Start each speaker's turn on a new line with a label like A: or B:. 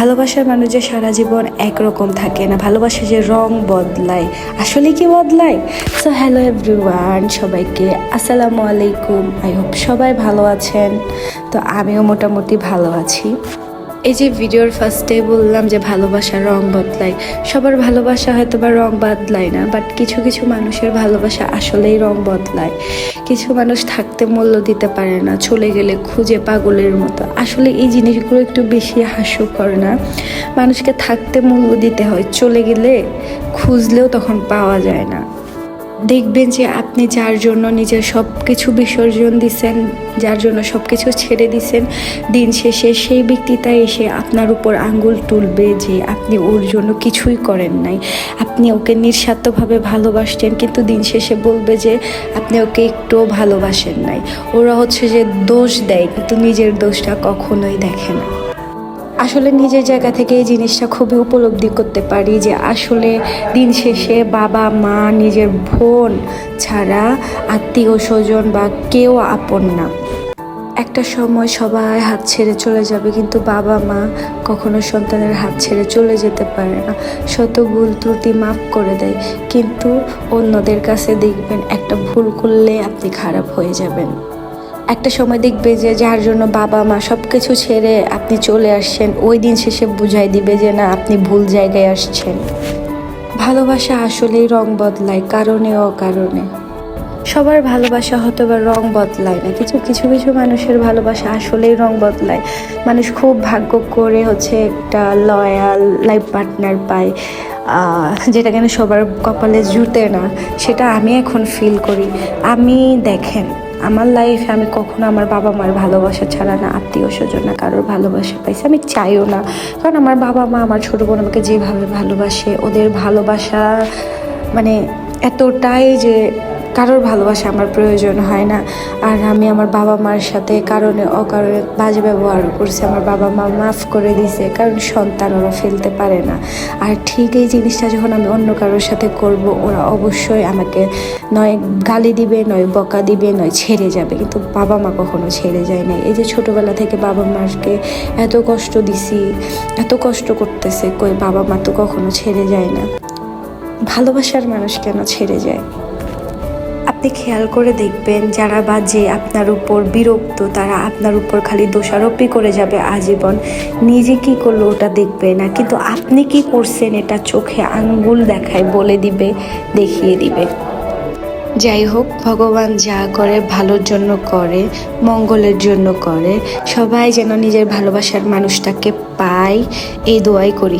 A: ভালোবাসার মানুষ যে সারা জীবন একরকম থাকে না ভালোবাসা যে রং বদলায়। আসলে কি বদলায়? সো হ্যালো এভরিওয়ান সবাইকে আসসালামু আলাইকুম। আই হোপ সবাই ভালো আছেন। তো আমিও মোটামুটি ভালো আছি। এই যে ভিডিওর ফার্স্টে বললাম যে ভালোবাসা রং বদলায়, সবার ভালোবাসা হয়তো বা রং বদলায় না বাট কিছু কিছু মানুষের ভালোবাসা আসলেই রং বদলায়। কিছু মানুষ থাকতে মূল্য দিতে পারে না, চলে গেলে খুঁজে পাগলের মতো। আসলে এই জিনিসগুলো একটু বেশি হাস্য করে না? মানুষকে থাকতে মূল্য দিতে হয়, চলে গেলে খুঁজলেও তখন পাওয়া যায় না। দেখবেন যে আপনি যার জন্য নিজের সব কিছু বিসর্জন দিচ্ছেন যার জন্য সব কিছু ছেড়ে দিচ্ছেন দিন শেষে সেই ব্যক্তিটা এসে আপনার উপর আঙ্গুল তুলবে যে আপনি ওর জন্য কিছুই করেন নাই। আপনি ওকে নিঃস্বার্থভাবে ভালোবাসতেন কিন্তু দিন শেষে বলবে যে আপনি ওকে একটুও ভালোবাসেন নাই। ওরা হচ্ছে যে দোষ দেয়, কিন্তু নিজের দোষটা কখনোই দেখে না। আসলে নিজের জায়গা থেকে এই জিনিসটা খুবই উপলব্ধি করতে পারি যে আসলে দিন শেষে বাবা, মা, নিজের বোন ছাড়া আত্মীয় স্বজন বা কেউ আপন না। একটা সময় সবাই হাত ছেড়ে চলে যাবে কিন্তু বাবা, মা কখনো সন্তানের হাত ছেড়ে চলে যেতে পারে না। শত ভুল ত্রুটি মাফ করে দেয়, কিন্তু অন্যদের কাছে দেখবেন একটা ভুল করলে আপনি খারাপ হয়ে যাবেন। একটা সময় দেখবে যে যার জন্য বাবা মা সব কিছু ছেড়ে আপনি চলে আসছেন, ওই দিন শেষে বুঝাই দিবে যে না, আপনি ভুল জায়গায় আসছেন। ভালোবাসা আসলেই রং বদলায়, কারণে অকারণে। সবার ভালোবাসা হয়তো বা রং বদলায় না, কিছু কিছু কিছু মানুষের ভালোবাসা আসলেই রং বদলায়। মানুষ খুব ভাগ্য করে হচ্ছে একটা লয়াল লাইফ পার্টনার পায় যেটা কেন সবার কপালে জুটে না, সেটা আমি এখন ফিল করি। আমি দেখেন আমার লাইফে আমি কখনো আমার বাবা মার ভালোবাসা ছাড়া না, আত্মীয় স্বজন না, কারোর ভালোবাসা পাইছি। আমি চাইও না। কারণ আমার বাবা মা, আমার ছোটো বোন আমাকে যেভাবে ভালোবাসে, ওদের ভালোবাসা মানে এতটাই যে কারোর ভালোবাসা আমার প্রয়োজন হয় না। আর আমি আমার বাবা মার সাথে কারণে অকারণে বাজে ব্যবহার করছি। আমার বাবা মা মাফ করে দিছে, কারণ সন্তান ওরা ফেলতে পারে না। আর ঠিক এই জিনিসটা যখন আমি অন্য কারোর সাথে করব, ওরা অবশ্যই আমাকে নয় গালি দিবে, নয় বকা দিবে, নয় ছেড়ে যাবে। কিন্তু বাবা মা কখনো ছেড়ে যায় না এই যে ছোটোবেলা থেকে বাবা মাকে এত কষ্ট দিছি, এত কষ্ট করতেছে, কই বাবা মা তো কখনো ছেড়ে যায় না। ভালোবাসার মানুষ কেন ছেড়ে যায়? আপনি খেয়াল করে দেখবেন, যারা বা যে আপনার উপর বিরক্ত, তারা আপনার উপর খালি দোষারোপই করে যাবে আজীবন। নিজে কি করল ওটা দেখবে না? কিন্তু আপনি কি করছেন, এটা চোখে আঙ্গুল দেখায় বলে দিবে, দেখিয়ে দিবে। যাই হোক, ভগবান যা করে, ভালোর জন্য করে, মঙ্গলের জন্য করে। সবাই যেন নিজের ভালোবাসার মানুষটাকে পায়, এই দোয়াই করি।